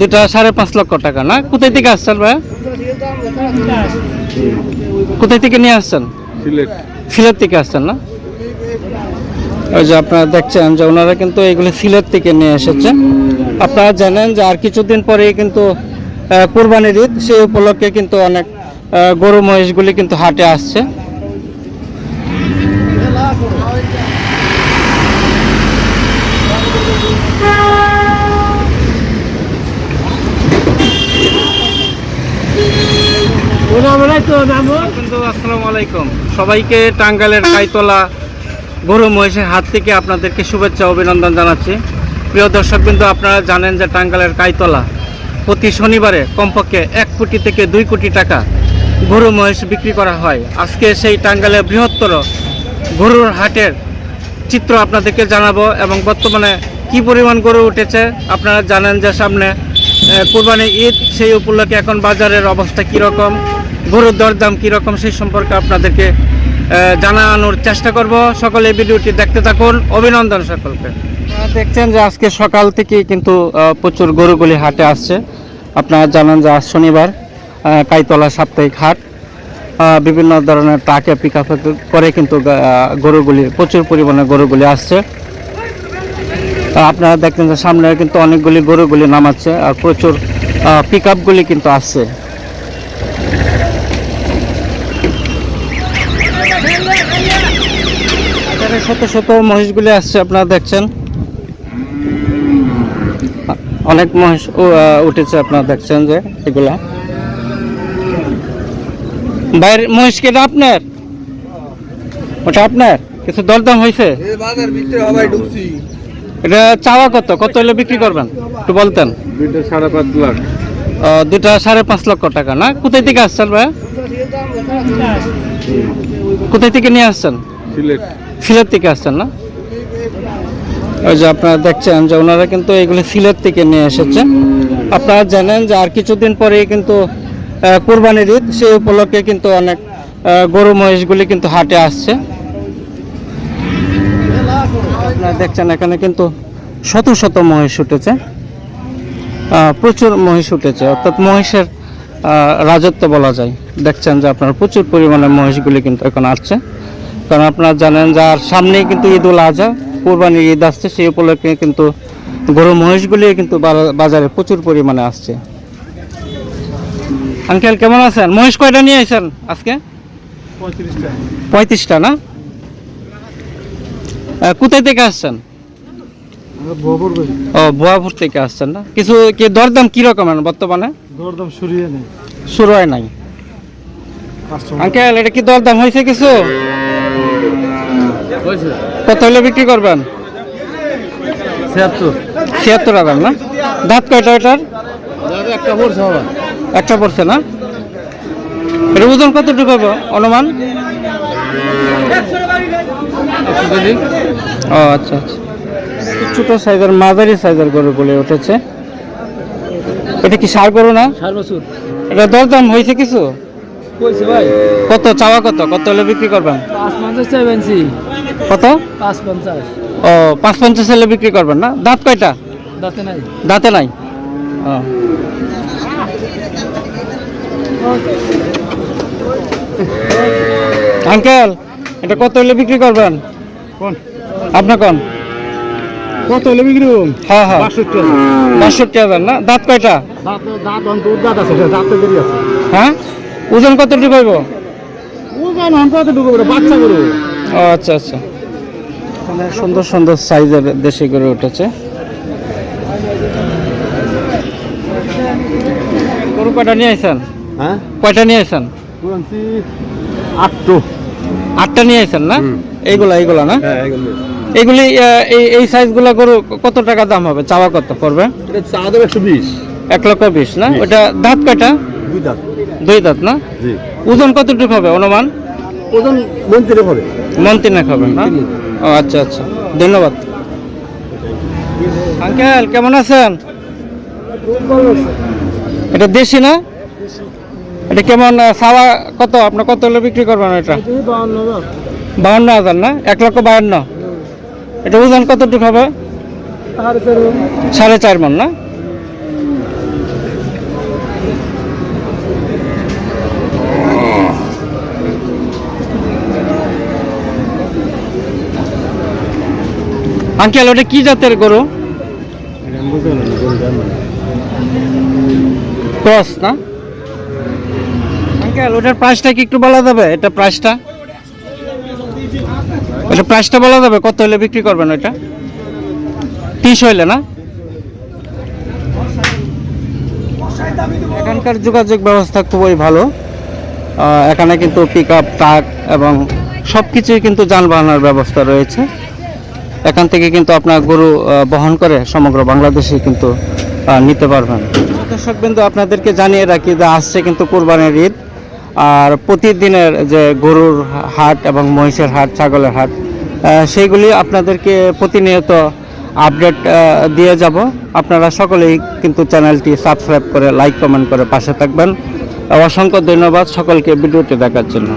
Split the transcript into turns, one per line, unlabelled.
দুটা সাড়ে পাঁচ লক্ষ টাকা না? কোথায় থেকে আসছেন ভাইয়া? কোথায় থেকে নিয়ে আসছেন?
সিলেট।
থেকে আসছেন না? ওই যে আপনারা দেখছেন যে ওনারা কিন্তু এগুলো সিলেট থেকে নিয়ে এসেছে। আপনারা জানেন যে আর কিছুদিন পরেই কিন্তু কোরবানির ঈদ সেই উপলক্ষে কিন্তু অনেক গরু মহিষগুলি কিন্তু হাটে আসছে কিন্তু আসসালামু আলাইকুম। সবাইকে টাঙ্গালের কাইতলা গরু মহিষের হাত থেকে আপনাদেরকে শুভেচ্ছা, অভিনন্দন জানাচ্ছি। প্রিয় দর্শক বিন্দু আপনারা জানেন যে টাঙ্গালের কাইতলা প্রতি শনিবারে কমপক্ষে এক কোটি থেকে দুই কোটি টাকা গরু মহিষ বিক্রি করা হয়। আজকে সেই টাঙ্গাইলের বৃহত্তর গরুর হাটের চিত্র আপনাদেরকে জানাব এবং বর্তমানে কি পরিমাণ গরু উঠেছে, আপনারা জানেন যে সামনে কোরবানি ঈদ, সেই উপলক্ষে এখন বাজারের অবস্থা কীরকম, গরুর দরদাম কীরকম, সেই সম্পর্কে আপনাদেরকে জানানোর চেষ্টা করব। সকলে ভিডিওটি দেখতে থাকুন। অভিনন্দন সকলকে। দেখছেন যে আজকে সকাল থেকেই কিন্তু প্রচুর গরুগুলি হাটে আসছে। আপনারা জানেন যে আজ শনিবার কাইতলা সাপ্তাহিক হাট। বিভিন্ন ধরনের ট্রাকে পিক করে কিন্তু গরুগুলি, প্রচুর পরিমাণে গরুগুলি আসছে। আপনারা দেখছেন যে সামনে কিন্তু অনেকগুলি গরুগুলি নামাচ্ছে আর প্রচুর পিক আপগুলি কিন্তু আসছে। শত শত মহিষগুলি আসছে, আপনারা দেখছেন? অনেক মহিষ উঠেছে, আপনারা দেখছেন যে এগুলা। বাইরে, মহিষ কেটা আপনার? ওটা আপনার? কিছু দরদাম হয়েছে এটা চাওয়া কত? কত হলে বিক্রি করবেন? একটু বলতেন।
দুইটা সাড়ে পাঁচ লাখ।
দুটা সাড়ে পাঁচ লক্ষ টাকা না? কোথায় থেকে আসছেন ভাই কোথায় থেকে নিয়ে আসছেন?
সিলেট।
সিলেট থেকে আসছেন না? ওই যে আপনারা দেখছেন যে ওনারা কিন্তু এগুলো সিলেট থেকে নিয়ে এসেছে আপনারা জানেন যে আর কিছুদিন পরেই কিন্তু কোরবানির ঈদ সেই উপলক্ষে কিন্তু অনেক গরু মহিষগুলি কিন্তু হাটে আসছে। আপনারা দেখছেন এখানে কিন্তু শত শত মহিষ উঠেছে। প্রচুর মহিষ উঠেছে, অর্থাৎ মহিষের রাজত্ব বলা যায়। দেখছেন যে আপনার প্রচুর পরিমাণে মহিষগুলি কিন্তু এখন আসছে। কারণ আপনারা জানেন যে আর সামনেই কিন্তু ঈদ উল আজহা, কোরবানির ঈদ আসছে, সেই উপলক্ষে কিন্তু গরু মহিষগুলি কিন্তু বাজারে প্রচুর পরিমাণে আসছে। আঙ্কেল, কেমন আছেন? মহিষ কয়টা নিয়ে আসেন আজকে?
পঁয়ত্রিশটা।
পঁয়ত্রিশটা না? কোথায় থেকে আসছেন? ও বোয়াপুর থেকে আসছেন না? কিছু কি দরদাম কীরকম বর্তমানে?
দরদাম সরিয়ে নেই।
শুরু হয় নাই। আঙ্কেল এটা কি দরদাম হয়েছে কিছু? কত হলে বিক্রি করবেন?
ছিয়াত্তর।
ছিয়াত্তর হাজার না? দাঁত কয়টা এটার?
একটা পড়ছে
একটা পড়ছে না? এটা ওজন কতটুকু হবে অনুমান? ও আচ্ছা আচ্ছা। ছোট সাইজের মাঝারি সাইজের গরু বলে উঠেছে। এটা কি সার গরু না? এটা দরদাম হয়েছে কিছু?
ভাই।
কত চাওয়া কত? কত হলে বিক্রি করবেন? কত? ও পাঁচ পঞ্চাশ হলে বিক্রি করবেন না? দাঁত কয়টা?
দাঁতে নাই।
দাঁতে নাই? ও। আঙ্কেল এটা কত হলে বিক্রি করবেন?
কোন?
আপনার কোন?
কত হলে বিক্রি করুন
হ্যাঁ হ্যাঁ।
বাষট্টি
বাষট্টি হাজার না? দাঁত কয়টা?
দাঁত দাঁত অন্তর দাঁত আছে দাঁতে দেরি আছে।
হ্যাঁ? ওজন কতটুকু হইব?
ও কেন আমি কত ঢুকবো বাচ্চা করব
ও আচ্ছা আচ্ছা। মানে সুন্দর সুন্দর সাইজের দেশি গড়ে উঠেছে। গরু কয়টা নিয়ে আসেন
হ্যাঁ?
কয়টা নিয়ে আসেন
আটটো।
আটটা নিয়ে আসেন না। এইগুলা এইগুলা না?
হ্যাঁ এগুলি
এই এই সাইজগুলো গরু কত টাকা দাম হবে? চাওয়া কত পড়বে?
চা একশো বিশ।
এক লক্ষ বিশ না? ওটা দাঁত কয়টা?
দুই দাঁত।
দুই দাঁত না? ওজন কতটুকু হবে? অনুমান?
ওজন মন্ত্রী হবে।
মন তিনেক হবে না? ও আচ্ছা আচ্ছা। ধন্যবাদ। আঙ্কেল কেমন আছেন? এটা দেশি না? এটা কেমন সাওয়া কত? আপনার কত হলে বিক্রি করবেন এটা? বাহান্ন হাজার না? এক লক্ষ বাহান্ন এটা ওজন কতটুকু হবে? সাড়ে চার মন না? আঙ্কেল ওটা কি জাতের গরু? ক্রস না? আঙ্কেল, ওটার প্রাইসটা কি একটু বলা যাবে? এটা প্রাইসটা এটা প্রাইসটা বলা যাবে? কত হলে বিক্রি করবেন ওইটা? তিরিশ হইলে না? এখানকার যোগাযোগ ব্যবস্থা খুবই ভালো। এখানে কিন্তু পিক আপ ট্রাক এবং সব কিছুই কিন্তু যানবাহনের ব্যবস্থা রয়েছে। এখান থেকে কিন্তু আপনার গরু বহন করে সমগ্র বাংলাদেশে কিন্তু নিতে পারবেন। দর্শক বিন্দু আপনাদেরকে জানিয়ে রাখি যে আসছে কিন্তু কোরবানির ঈদ। আর প্রতিদিনের যে গরুর হাট এবং মহিষের হাট, ছাগলের হাট সেইগুলি আপনাদেরকে প্রতিনিয়ত আপডেট দিয়ে যাব। আপনারা সকলেই কিন্তু চ্যানেলটি সাবস্ক্রাইব করে, লাইক, কমেন্ট করে পাশে থাকবেন। অসংখ্য ধন্যবাদ সকলকে ভিডিওটি দেখার জন্য।